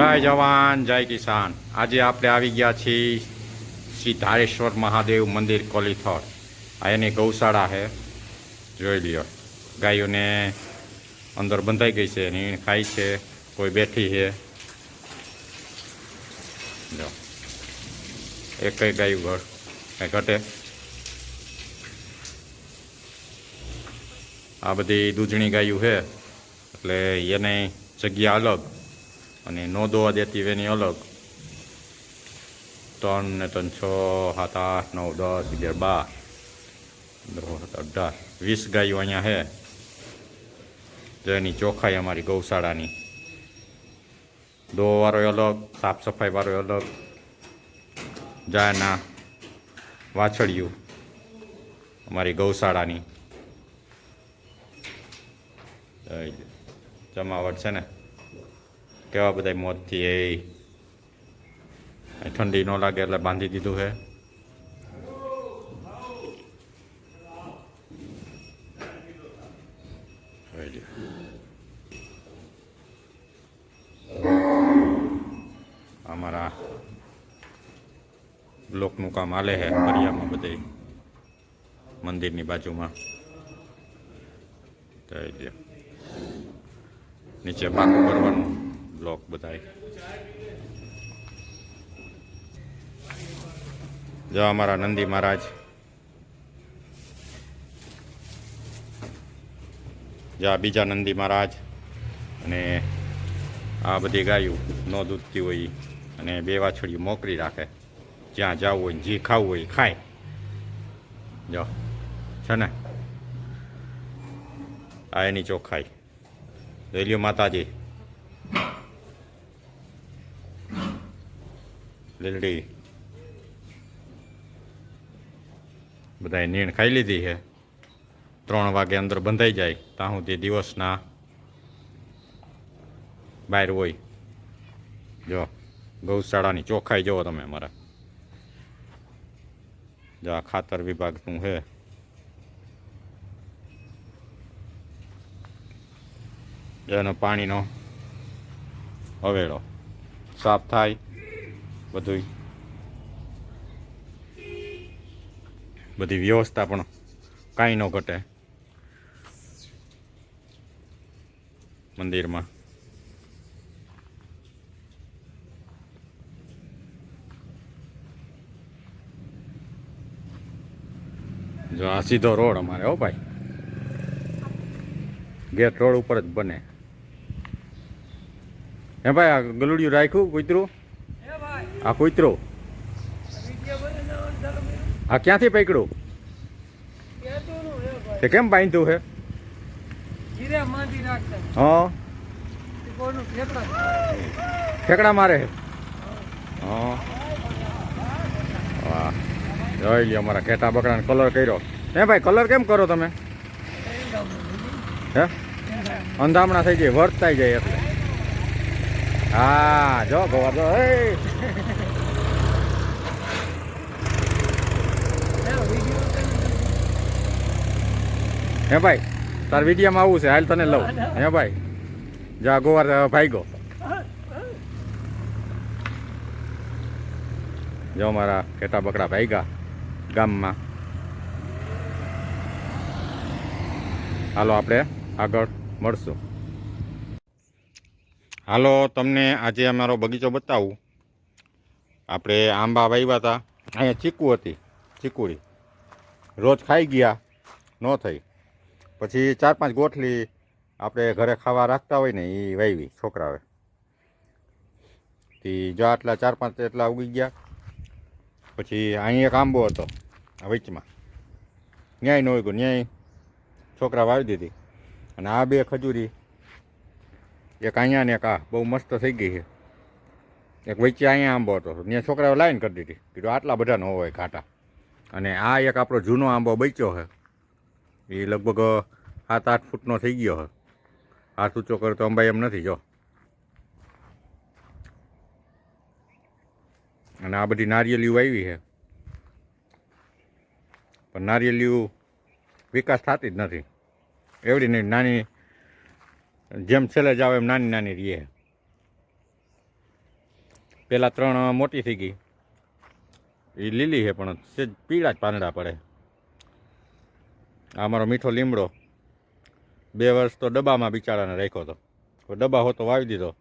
જય જવાન, જય કિસાન. આજે આપણે આવી ગયા છીએ શ્રી ધારેશ્વર મહાદેવ મંદિર કોલીથોડ આ એની ગૌશાળા છે. જોઈ લ્યો. ગાયોને અંદર બંધાઈ ગઈ છે નીણ ખાય છે, કોઈ બેઠી છે. જો. એક ગાયું ઘર. એ ઘટે. આ બધી દૂધણી ગાયું છે. એટલે એને જગ્યા અલગ. અને નો દોવા દેતી એની અલગ ત્રણ ને ત્રણ છ સાત આઠ નવ દસ અગિયાર બાર અઢાર વીસ ગાયો અહીંયા છે જેની એની ચોખ્ખાઈ અમારી ગૌશાળાની દોવાવાળો અલગ સાફ સફાઈવાળો અલગ જાના વાછળિયું અમારી ગૌશાળાની જમાવટ છે ને કેવા બધા મોતથી એ? ઠંડી ન લાગે એટલે બાંધી દીધું છે અમારા બ્લોકનું કામ હાલે છે ફરિયામાં બધે મંદિરની બાજુમાં. નીચે પાકું કરવાનું. બ્લોક બધાય જો અમારા નંદી મહારાજ. જા બીજા નંદી મહારાજ અને આ બધી ગાયું ન દૂધતી હોય અને બે વાછડીઓ મોકરી રાખે. જ્યાં જવું હોય જે ખાવું હોય ખાય. જો, છે ને? આ એની ચોખ્ખાઈ રેલિયો માતાજી. લીલડી. બધાએ નીણ ખાઈ લીધી છે. ત્રણ વાગે અંદર બંધાઈ જાય, ત્યાં સુધી દિવસના બહાર હોય. જો, ગૌશાળાની ચોખ્ખાઈ જુઓ તમે મારા જો, આ ખાતર વિભાગનું છે. એનો પાણીનો હવેળો સાફ થાય. બધું બધી વ્યવસ્થા પણ કાંઈ ન ઘટે. મંદિરમાં. જો આ સીધો રોડ અમારે, હો ભાઈ. ગેટ રોડ ઉપર જ બને. હે ભાઈ, આ ગલુડિયું રાખ્યું કૂતરું આ કૂતરો આ ક્યાંથી પકડ્યું? તે કેમ બાંધ્યું હે? હા. ઠેકડા મારે હે. હા. વાહ. જોઈ લ્યો અમારા ઘેટા બકરાને કલર કર્યો. હે ભાઈ કલર કેમ કરો તમે? હે? અંધામણા થઈ જાય વર્તાઈ જાય એટલે. હા, જો, ગોવા જો હે. ભાઈ, તાર વિડીયોમાં આવું છે, હાલ તને લઉં. હે ભાઈ, જા ગોવાર ભાઈ ગો જો, મારા કેટા બકડા ભાઈગા ગામમાં. હાલો, આપણે આગળ મળશું. હાલો, તમને આજે અમારો બગીચો બતાવું. આપણે આંબા વાવ્યા હતા. અહીંયા ચીકુ હતી, ચીકુડી. રોજ ખાઈ ગયા, ન થઈ. પછી ચાર પાંચ ગોઠલી આપણે ઘરે ખાવા રાખતા હોય ને એ વાવી છોકરાઓએ. તે જો આટલા ચાર પાંચ એટલા ઉગી ગયા. પછી અહીં એક આંબો હતો વચમાં. ન્યાય ન ઉગ્યો, ન્યાય છોકરા વાવી દીધી. અને આ બે ખજૂરી એક અહીંયા ને એક આ. બહુ મસ્ત થઈ ગઈ છે. એક વચ્ચે અહીંયા આંબો હતો. ત્યાં છોકરાઓ લાઈન કરી દીધી. કીધું આટલા બધા ન હોય ઘાટા. અને આ એક આપણો જૂનો આંબો બચ્યો છે. એ લગભગ સાત આઠ ફૂટનો થઈ ગયો છે. આ સૂચો કરે તો અંબાઈ એમ નથી, જો. અને આ બધી નારિયેલીઓ આવી છે. પણ નારિયેલીઓ વિકાસ થતી જ નથી. એવડી નાની જેમ છેલ્લે જાવ એમ નાની નાની રહીએ પહેલાં ત્રણ મોટી થઈ ગઈ. એ લીલી છે, પણ સેજ પીળા જ પાંદડા પડે. આ અમારો મીઠો લીમડો. બે વર્ષ તો ડબ્બામાં બિચારાને રાખ્યો હતો ડબ્બા હોતો વાવી દીધો.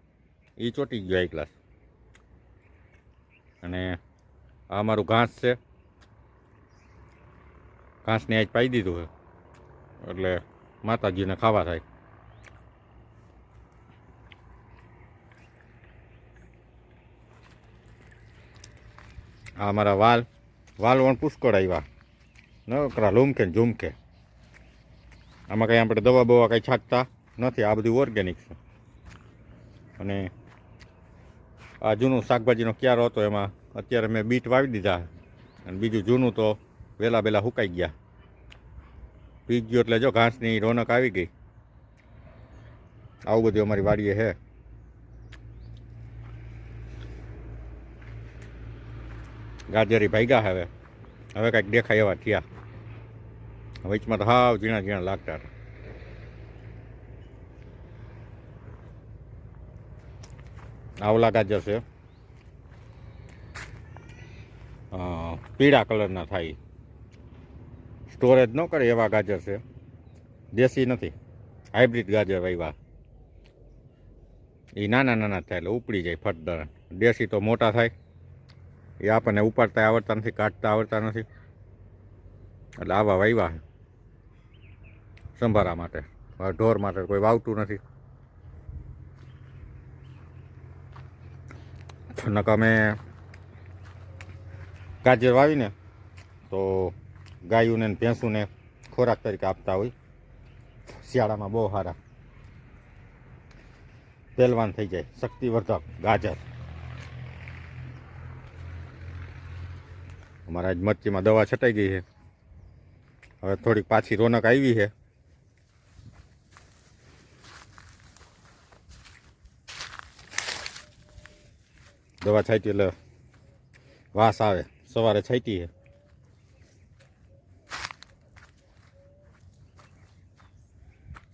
એ ચોટી ગયો એક ગ્લાસ. અને આ અમારું ઘાસ છે. ઘાસને આજ પાઈ દીધું છે. એટલે માતાજીને ખાવા થાય. આ અમારા વાલ. વાલ પણ પુષ્કળ આવ્યા. નકરા લૂમકે ને ઝૂમકે. આમાં કંઈ આપણે દવા બવા કંઈ છાંટતા નથી. આ બધું ઓર્ગેનિક છે. અને આ જૂનું શાકભાજીનો ક્યારો હતો એમાં અત્યારે મેં બીટ વાવી દીધા. અને બીજું જૂનું તો વહેલા વહેલા સુકાઈ ગયા. પી ગયો એટલે જો ઘાસની રોનક આવી ગઈ. આવું બધું અમારી વાડીએ છે. ગાજરી ભાગ્યા હવે. હવે કાંઈક દેખાય એવા થયા. વચમાં તો હાવ ઝીણા ઝીણા લાગતા હતા. આવલા ગાજર છે પીળા કલરના થાય. સ્ટોરેજ ન કરે એવા ગાજર છે. દેશી નથી. હાઇબ્રિડ ગાજર વાવ્યા એ નાના નાના થાય એટલે ઉપડી જાય ફટદર દેશી તો મોટા થાય. એ આપણને ઉપાડતા આવડતા નથી, કાઢતા આવડતા નથી. એટલે આવા વાવ્યા સંભારા માટે ઢોર માટે કોઈ વાવતું નથી. નકર અમે ગાજર વાવીને તો ગાયોને ભેંસુને ખોરાક તરીકે આપતા હોય. શિયાળામાં બહુ સારા. પહેલવાન થઈ જાય, શક્તિવર્ધક ગાજર. અમારા આજ મચ્છીમાં દવા છટાઈ ગઈ છે. હવે થોડીક પાછી રોનક આવી છે. દવા છાંટી એટલે વાસ આવે. સવારે છાંટી છે.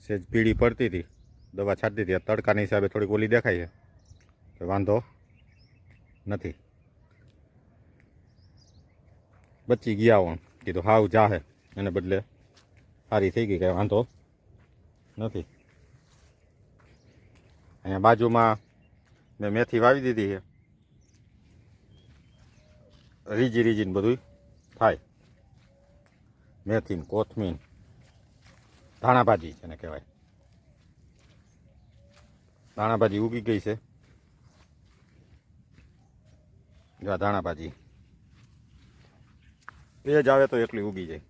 સેજ પીળી પડતી હતી. દવા છાંટી હતી. આ તડકાના હિસાબે થોડીક ઓલી દેખાય છે. તો વાંધો નથી. બચી ગયા હું કીધું, હાવ જાહે. એને બદલે સારી થઈ ગઈ, કાંઈ વાંધો નથી. અહીંયા બાજુમાં મેં મેથી વાવી દીધી છે. રીજી રીજીને બધું થાય. મેથી ને કોથમીર ધાણાભાજી જેને કહેવાય. ધાણાભાજી ઉગી ગઈ છે. ધાણાભાજી એ જ આવે તો એટલી ઉગી જાય.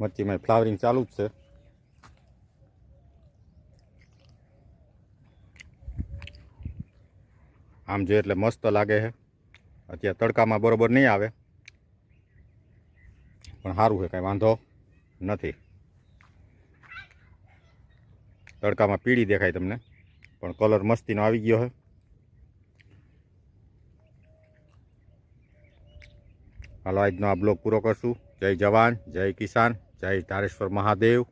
મચ્છીમાં ફ્લાવરિંગ ચાલુ જ છે. આમ જોઈએ એટલે મસ્ત લાગે છે. અત્યારે તડકામાં બરોબર નહીં આવે. પણ સારું છે, કાંઈ વાંધો નથી. તડકામાં પીળી દેખાય તમને. પણ કલર મસ્તીનો આવી ગયો છે. હાલો, આજનો આ બ્લોગ પૂરો કરશું. જય જવાન, જય કિસાન, જય તારેશ્વર મહાદેવ.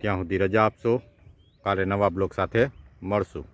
ત્યાં સુધી રજા આપશો? કાલે નવા બ્લોગ સાથે મળશું.